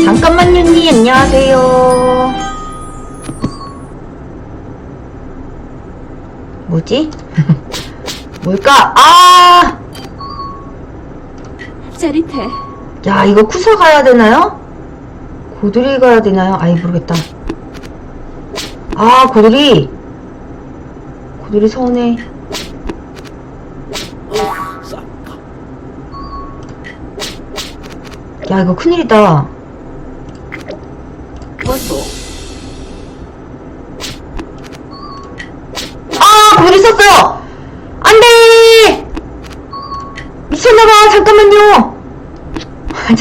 잠깐만요, 니 안녕하세요. 뭐지? 뭘까? 아! 짜릿해. 야, 이거 쿠사 가야 되나요? 고들이 가야 되나요? 아이, 모르겠다. 아, 고들이. 고들이 서운해. 야, 이거 큰일이다.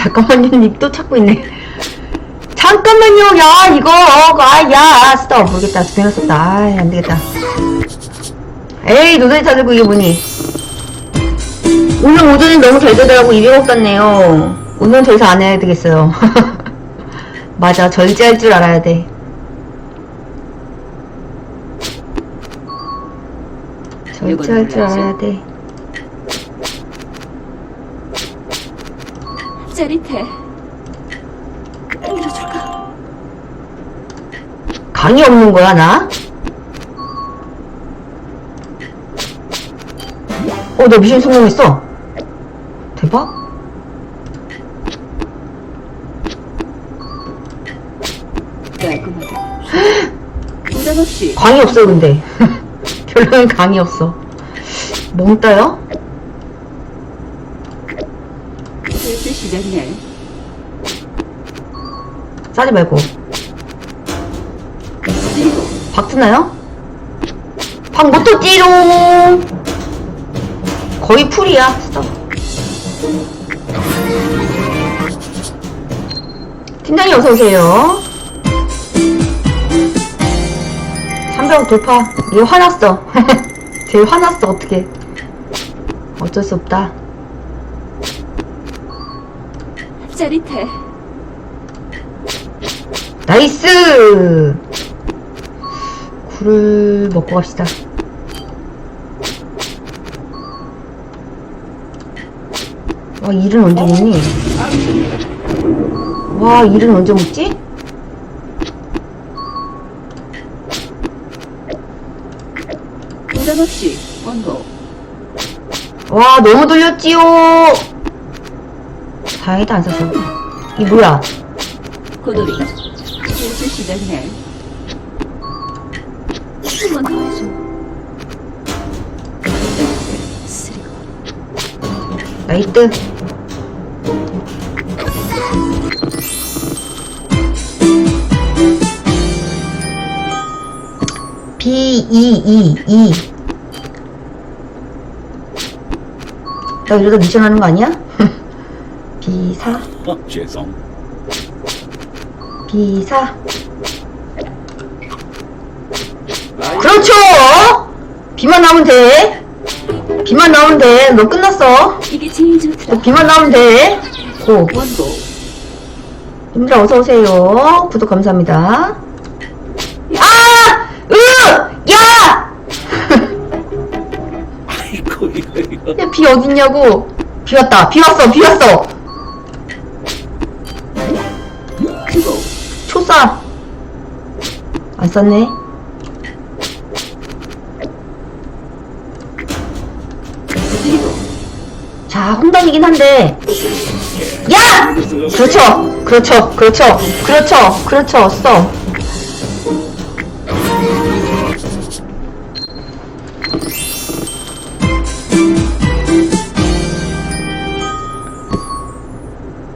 잠깐만요, 닉또 찾고 있네. 잠깐만요, 야, 이거, 아, 야, 스톱. 모르겠다, 두 배나 썼다. 아이, 안 되겠다. 에이, 노들이 찾고 이게 뭐니? 오늘 오전에 너무 잘 되더라고 200억 갔네요. 오늘은 더 이상 안 해야 되겠어요. 맞아, 절제할 줄 알아야 돼. 절제할 줄 알아야 돼. 짜릿해. 밀어줄까? 강이 없는 거야, 나? 어, 나 미션 성공했어. 대박. 부담 없이. 광이 없어, 근데. 결론은 강이 없어. 멍 따요? 시작이네. 싸지 말고. 바꾸나요? 방못 떴지롱! 거의 풀이야. 스톱. 팀장님 어서오세요. 300억 돌파. 얘 화났어. 쟤 화났어, 어떡해. 어쩔 수 없다. 짜릿해. 나이스! 굴을 먹고 갑시다. 와, 일은 언제 먹니? 와, 일은 언제 먹지? 부담 없이. 원고. 와, 너무 돌렸지요! 다행이다, 안 사서. 이 뭐야? 고돌이. 슬슬 시작이네. 한번 더 해줘. 쓰리고. 나이트. B, E, E, E. 나 이러다 미션 하는 거 아니야? B4, 어, 죄송. B4. 그렇죠! 비만 나오면 돼. 비만 나오면 돼. 너 끝났어. 이게 제일. 너 비만 나오면 돼. 고. 원고. 님들 어서오세요. 구독 감사합니다. 아! 으! 야! 아이고, 이거, 이거. 야, 비 어딨냐고. 비 왔다. 비 왔어. 비 왔어. 초싸. 안. 그리고. 자, 혼담이긴 한데. 야! 그렇죠. 그렇죠. 그렇죠. 그렇죠. 그렇죠. 써.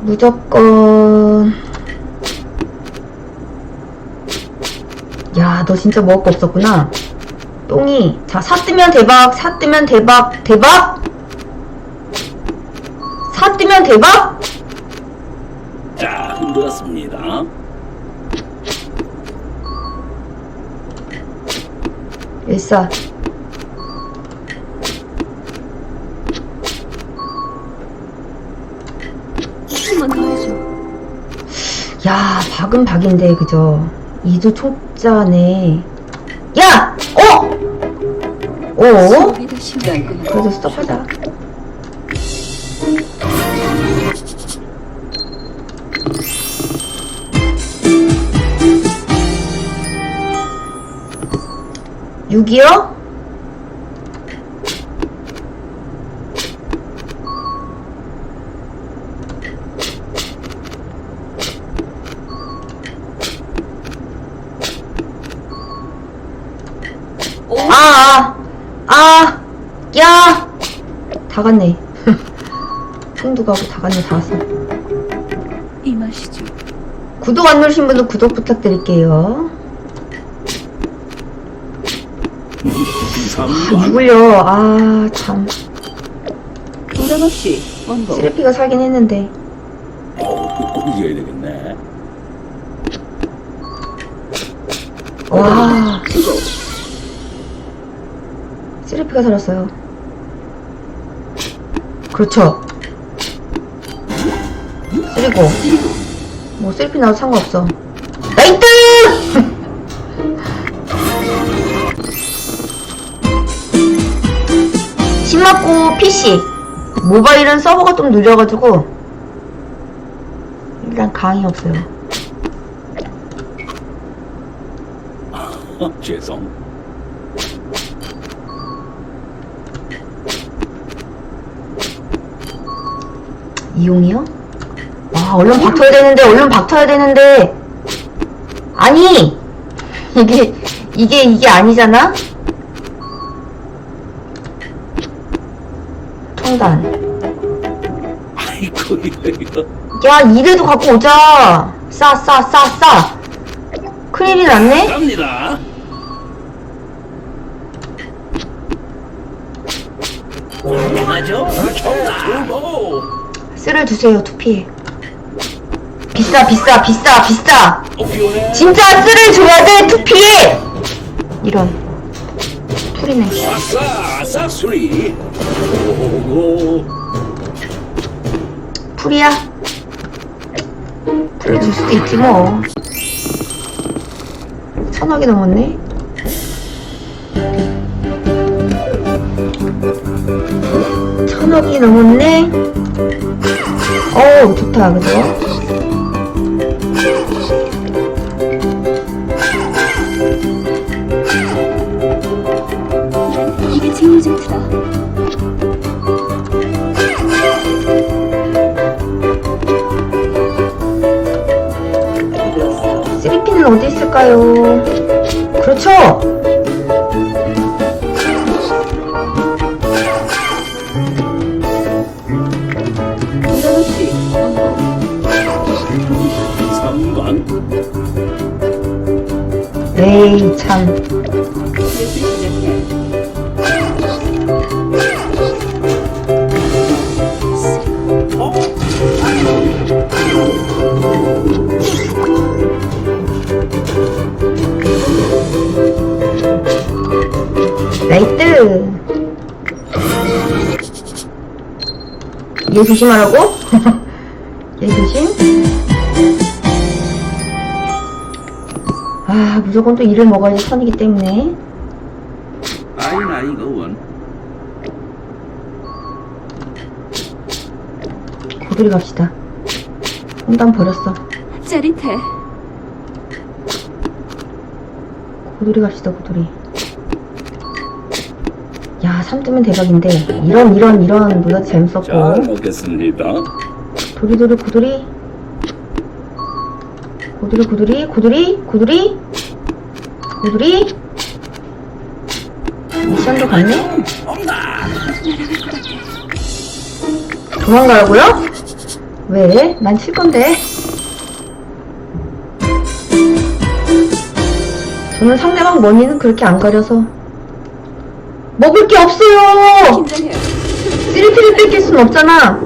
무조건. 야, 너 진짜 먹을 거 없었구나. 똥이. 자, 사 뜨면 대박, 사 뜨면 대박, 대박! 사 뜨면 대박? 자, 흔들었습니다. 일사. 한번 더 해줘. 야, 박은 박인데, 그죠? 이도 진짜네. 야! 어! 오? 그래도 써보자. 육이요 다 갔네. 풍도 가고 다 갔네, 다 왔어. 이 맛이죠. 구독 안 누르신 분들 구독 부탁드릴게요. 3번. 누굴요? 아, 참. 부담 없이 원고. 쓰레기가 살긴 했는데. 어, 꼭 이겨야 되겠네. 와, 그거 쓰레기가 살았어요. 그렇죠. 쓰리고. 뭐, 쓰레기 나도 상관없어. 나이트! 신맞고 PC. 모바일은 서버가 좀 느려가지고, 일단 강의 없어요. 어, 죄송. 이용이요? 와, 얼른 박터야 되는데, 얼른 박터야 되는데. 아니! 이게, 이게, 이게 아니잖아? 청단. 아이고, 이거, 이거. 야, 이래도 갖고 오자! 싸, 싸, 싸, 싸! 큰일이 났네? 갑니다. 훌륭하죠? 최고. 쓰를 주세요, 투피. 비싸, 비싸, 비싸, 비싸! 진짜 쓰를 줘야 돼, 투피에! 이런. 풀이네. 아싸. 오고. 풀이야? 풀을 줄 수도 있지 뭐 천억이 넘었네 천억이 넘었네 어우 좋다 그죠? 이게 제일 좋다. 쓰리피는 어디 있을까요? 3번. 에이 참. 나이트 얘 조심하라고? 얘 조심 아 무조건 또 이를 먹어야지 선이기 때문에. 아이나 이거 원. 고들이 갑시다. 홍단 버렸어. 짜릿해. 고돌이 갑시다 고돌이 야 3뜨면 대박인데. 이런 이런 이런 잘 재밌었고. 먹겠습니다. 도리도리 고돌이 고돌이 고돌이 고돌이 고돌이 고돌이 미션도 갔네 도망가라고요? 왜? 난 칠 건데. 저는 상대방 머니는 그렇게 안 가려서. 먹을 게 없어요. 쓰리피를 뺏길 순 없잖아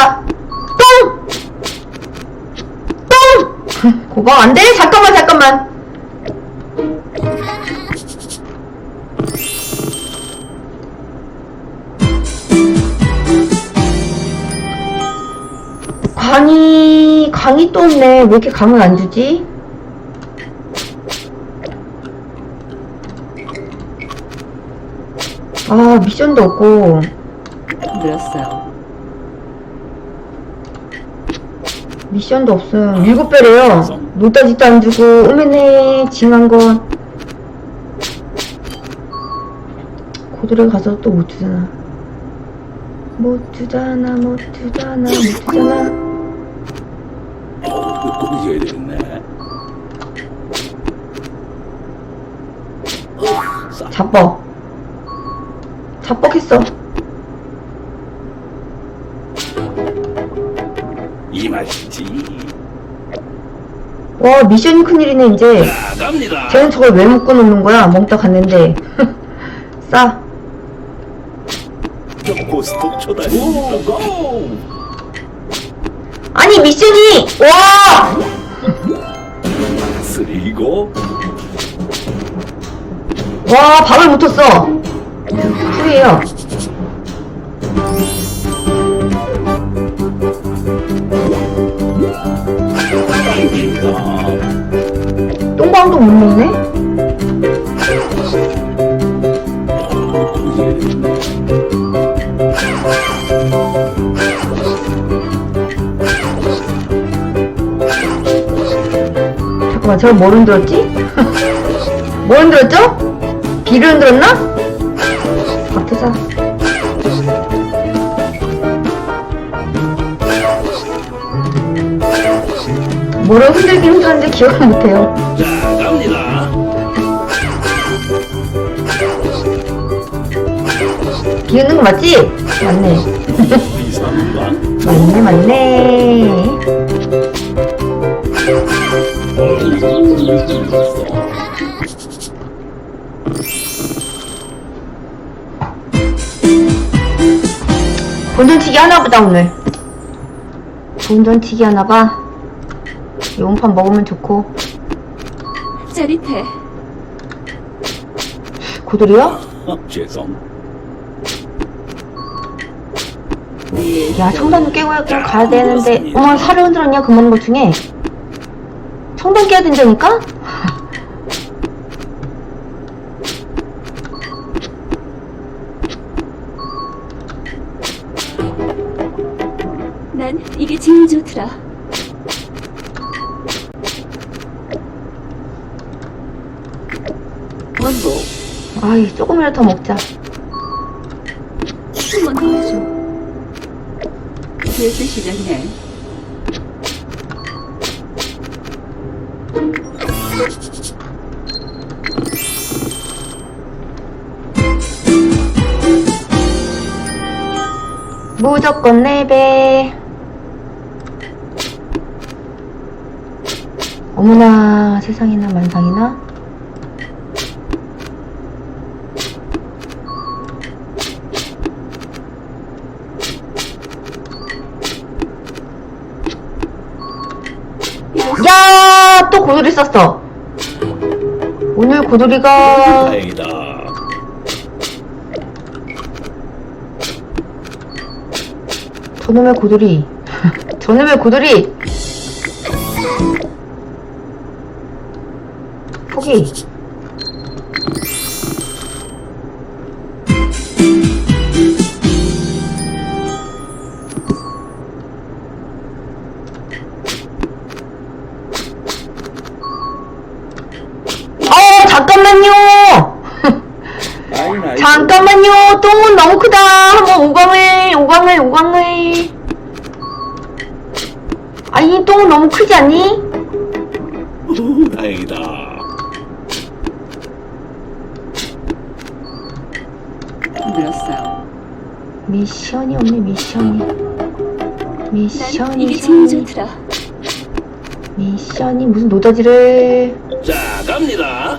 자, 똥! 똥! 그거 안 돼? 잠깐만, 잠깐만. 강이, 강이 또 없네. 왜 이렇게 강을 안 주지? 아, 미션도 없고. 늘었어요. 미션도 없음. 일곱 배래요. 노따지도 안 주고, 오메네, 징한 건. 고도에 가서 또 못 주잖아. 못 주잖아, 못 주잖아, 못 주잖아. 어, 꼭 이겨야 되겠네. 싸. 자뻑. 자뻑했어. 이 맛이지. 와, 미션이 큰일이네, 이제. 자, 갑니다. 쟤는 저걸 왜 묶어놓는 거야? 멍따 갔는데. 싸. 고스톱 초단입니다. 고! 아니, 미션이! 와! 쓰리고 와, 밥을 못 텄어. 후회해요. 똥방도 못 먹네? 잠깐만, 저걸 뭘 흔들었지? 뭘 흔들었죠? 비를 흔들었나? 밥 트자. 뭐를 흔들긴 흔들었는데 기억을 못해요. 비 흔든 거 맞지? 맞네. 맞네, 맞네. 본전치기 하나보다 오늘 본전치기 하나봐 용판 먹으면 좋고 짜릿해. 고돌이요? 어, 죄송. 야 청단도 깨고 가야 되는데 어머 살을 흔들었냐 그 많은 것 중에 청단 깨야 된다니까? 난 이게 제일 좋더라. 원고 아이 조금이라도 더 먹자 슬슬 시작해. 무조건 4배 어머나 세상에나 만상이나 고돌이 썼어. 오늘 고돌이가 다행이다. 저놈의 고돌이. 저놈의 고돌이. 똥은 너무 크다. 한번 오광을, 오광을, 오광을. 아니, 똥은 너무 크지 않니? 오, 다행이다. 늘었어요. 미션이 없네, 미션이. 난 미션이, 이게 제일 좋더라. 미션이 무슨 노다지를. 자, 갑니다.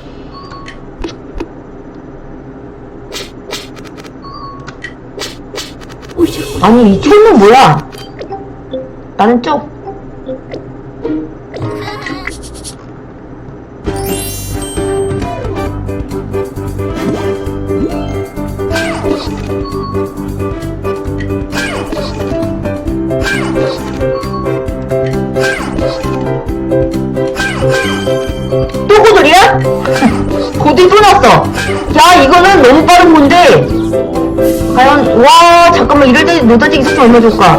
아니, 이 총은 뭐야? 나는 쪽. 노다지 있었으면 얼마 좋을까?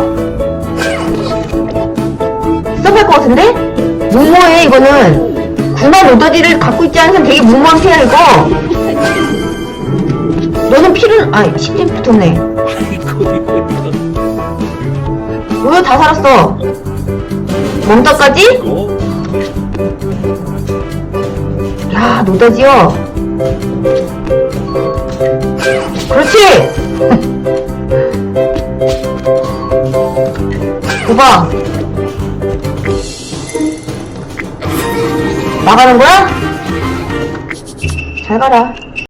섭할 것 같은데? 무모해, 이거는. 군화 노다지를 갖고 있지 사람 되게 무모한 피야, 이거. 너는 피를, 아니, 10점 붙었네. 왜다 살았어? 멍다까지? 이거 야, 노다지요. 그렇지! 오빠. 나가는 거야? 잘 가라.